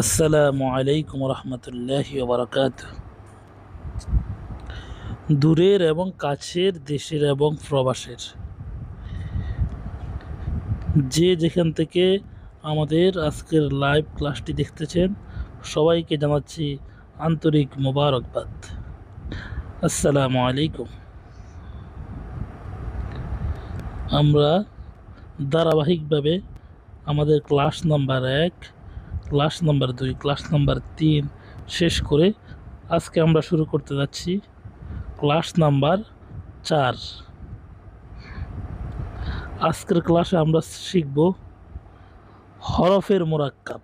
আসসালামু আলাইকুম রহমতুল্লাহ বারকাত। দূরের এবং কাছের দেশের এবং প্রবাসের। যে যেখান থেকে আমাদের আজকের লাইভ ক্লাসটি দেখতেছেন, সবাইকে জানাচ্ছি আন্তরিক মোবারকবাদ। আসসালামু আলাইকুম। আমরা ধারাবাহিকভাবে আমাদের ক্লাস নাম্বার এক ক্লাস নাম্বার দুই, ক্লাস নাম্বার তিন শেষ করে আজকে আমরা শুরু করতে যাচ্ছি ক্লাস নাম্বার চার। আজকের ক্লাসে আমরা শিখব হরফের মোরাক্কাব।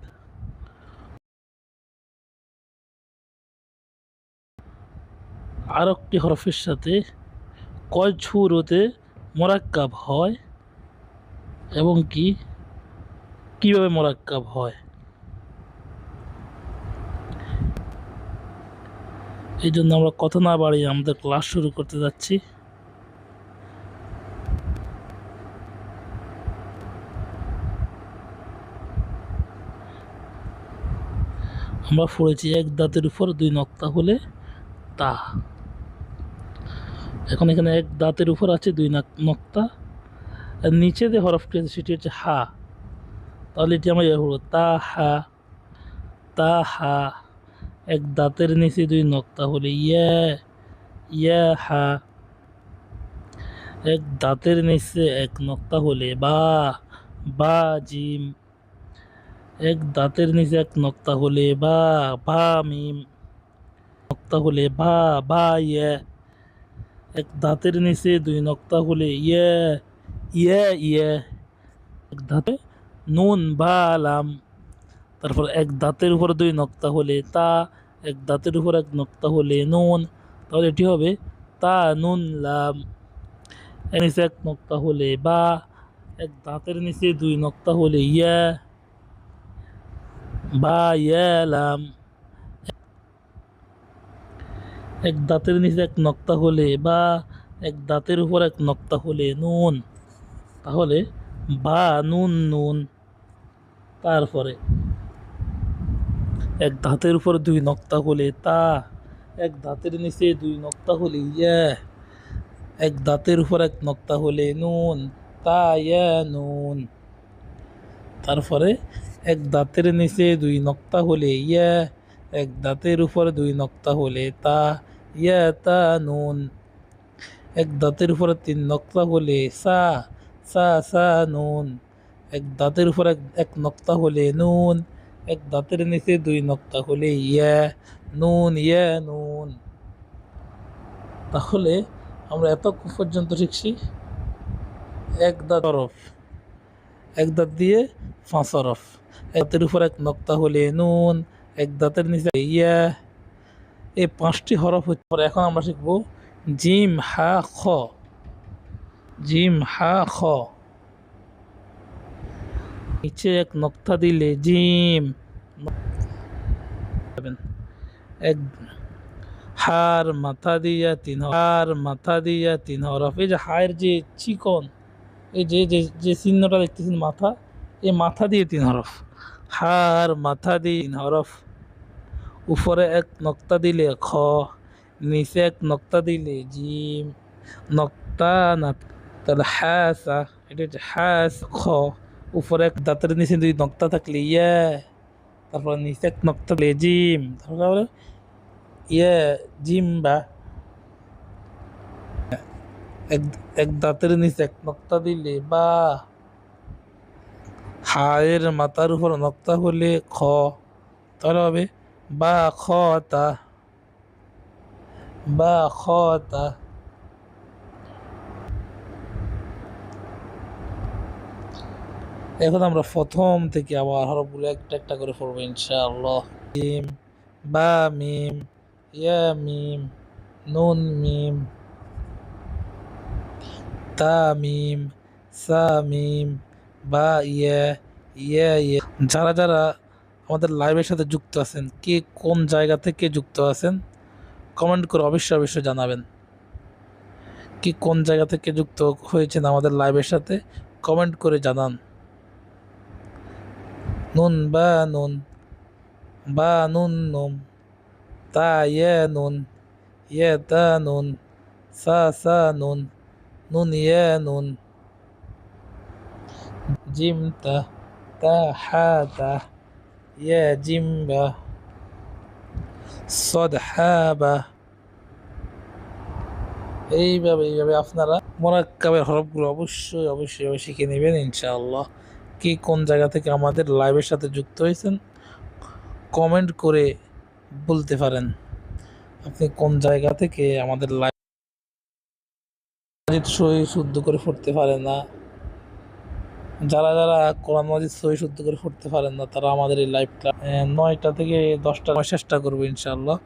আর একটি হরফের সাথে কয় ছুরোতে মোরাক্কাব হয় এবং কি? কীভাবে মোরাক্কাব হয়? এই জন্য আমরা কথা না বাড়িয়ে আমাদের ক্লাস শুরু করতে যাচ্ছি। আমরা পড়েছি এক দাঁতের উপর দুই নক্তা হলে তা। এখন এখানে এক দাঁতের উপর আছে দুই নাক- নক্তা। নিচে যে হরফটি আছে সেটি হচ্ছে হা। তাহলে এটি আমরা ইয়ে হলো তা হা তা হা। এক দাঁতের নিচে দুই নক্তা হলে ইয়া ইয়া হা। এক দাঁতের নিচে এক নক্তা হলে বা বা জিম। এক দাঁতের নিচে এক নক্তা হলে বা বা মিম। নক্তা হলে বা বা, ইয়া। এক দাঁতের নিচে দুই নক্তা হলে ইয়া ইয়া ইয়া। এক দাঁতে নুন বা লাম। তারপর এক দাঁতের উপর দুই নক্তা হলে তা, এক দাঁতের উপর এক নক্তা হলে নুন। তাহলে এটি হবে তা, নুন, লাম। এর নিচে এক নক্তা হলে বা, এক দাঁতের নিচে দুই নক্তা হলে ইয়া, বা, ইয়া, লাম। এক দাঁতের নিচে এক নক্তা হলে বা, এক দাঁতের উপর এক নক্তা হলে নুন। তাহলে বা, নুন নুন। তারপরে এক দাঁতের উপর দুই নক্তা হলে তা, এক দাঁতের নিচে দুই নক্তা হলে ইয়া, এক দাঁতের উপর এক নক্তা হলে নুন, তা ইয়া নুন। তারপরে এক দাঁতের নিচে দুই নক্তা হলে ইয়া, এক দাঁতের উপর দুই নক্তা হলে তা, ইয়া, তা নুন। এক দাঁতের উপর তিন নক্তা হলে সা সা সা নুন। এক দাঁতের উপর এক নক্তা হলে নুন। এক দাঁতের নিচে দুই নক্তা হলে ইয়া নুন ইয়া নুন। তাহলে আমরা এত পর্যন্ত শিখছি এক দাঁত হরফ এক দাঁত দিয়ে পাঁচ অরফ এক দাঁতের উপর এক নক্তা হলে নুন, এক দাঁতের নিচে ইয়া। এই পাঁচটি হরফ হচ্ছে। এখন আমরা শিখব জিম হা খ। জিম হা খ। নিচে এক নক্তা দিলে জিম এক হার মাথা দিয়া তিন হার মাথা দিয়া তিন হরফ এই যে হায়ের যে চিকন, এই যে যে চিহ্নটা দেখতেছেন মাথা, এই মাথা দিয়ে তিন হরফ। হার মাথা দিয়ে তিন হরফ। উপরে এক নক্তা দিলে খ, নিচে এক নক্তা দিলে জিম নক্তা না, তাহলে হ্যাসা এটা হচ্ছে হ্যাস খ। উপরে এক দাঁতের নিচে দুই নক্তা থাকলে ইয়ে তারপর নিচে এক নক্তা দিলে জিম, তারপরে ইয়ে জিম বা। এক এক দাঁতের নিচে এক নক্তা দিলে বা। হায়ের মাথার উপর নক্তা হলে খ, তাহলে হবে বা খ তা, বা খ তা। এখন আমরা প্রথম থেকে আবার হরফগুলো একটা একটা করে পড়ব, ইনশাআল্লাহ। মিম বা, মিম, ইয়া, মিম, নুন, মিম, তা, মিম, সা, মিম, বা, ইয়া ইয়া ইয়া। যারা যারা আমাদের লাইভের সাথে যুক্ত আছেন, কে কোন জায়গা থেকে যুক্ত আছেন কমেন্ট করে অবশ্যই অবশ্যই জানাবেন। কি কোন জায়গা থেকে যুক্ত হয়েছেন আমাদের লাইভের সাথে কমেন্ট করে জানান। নুন বা নুন বা নুন নুম তা ইয়ে নুন ইয়ে তা নুন সা সা নুন নুন ইয়ে নুন জিম তা তা হা তা ইয়ে জিম বা সদ হা বা এইভাবে এইভাবে আপনারা মোরাক্কাবের হরফগুলো অবশ্যই অবশ্যই শিখে নেবেন, ইনশাআল্লাহ। কি কোন জায়গা থেকে আমাদের লাইভের সাথে যুক্ত হয়েছেন কমেন্ট করে বলতে পারেন। আপনি কোন জায়গা থেকে আমাদের লাইভ সই শুদ্ধ করে পড়তে পারেন না? যারা যারা কোরআন মাজিদ সই শুদ্ধ করে পড়তে পারেন না, তারা আমাদের এই লাইভ ক্লাস নয়টা থেকে দশটা চেষ্টা করব ইনশাআল্লাহ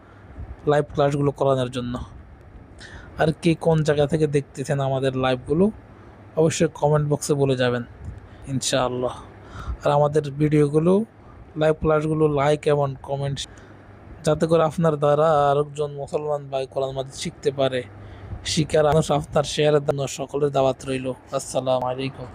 লাইভ ক্লাসগুলো করানোর জন্য। আর কে কোন জায়গা থেকে দেখতেছেন আমাদের লাইভগুলো অবশ্যই কমেন্ট বক্সে বলে যাবেন। ইনশাআল্লাহ। আর আমাদের ভিডিওগুলো লাইভ ক্লাসগুলো লাইক এবং কমেন্টস যাতে করে আপনার দ্বারা আরেকজন মুসলমান ভাই কোরআন মাজিদ শিখতে পারে শিকার মানুষ আপনার শেয়ারের জন্য সকলের দাওয়াত রইল। আসসালামু আলাইকুম।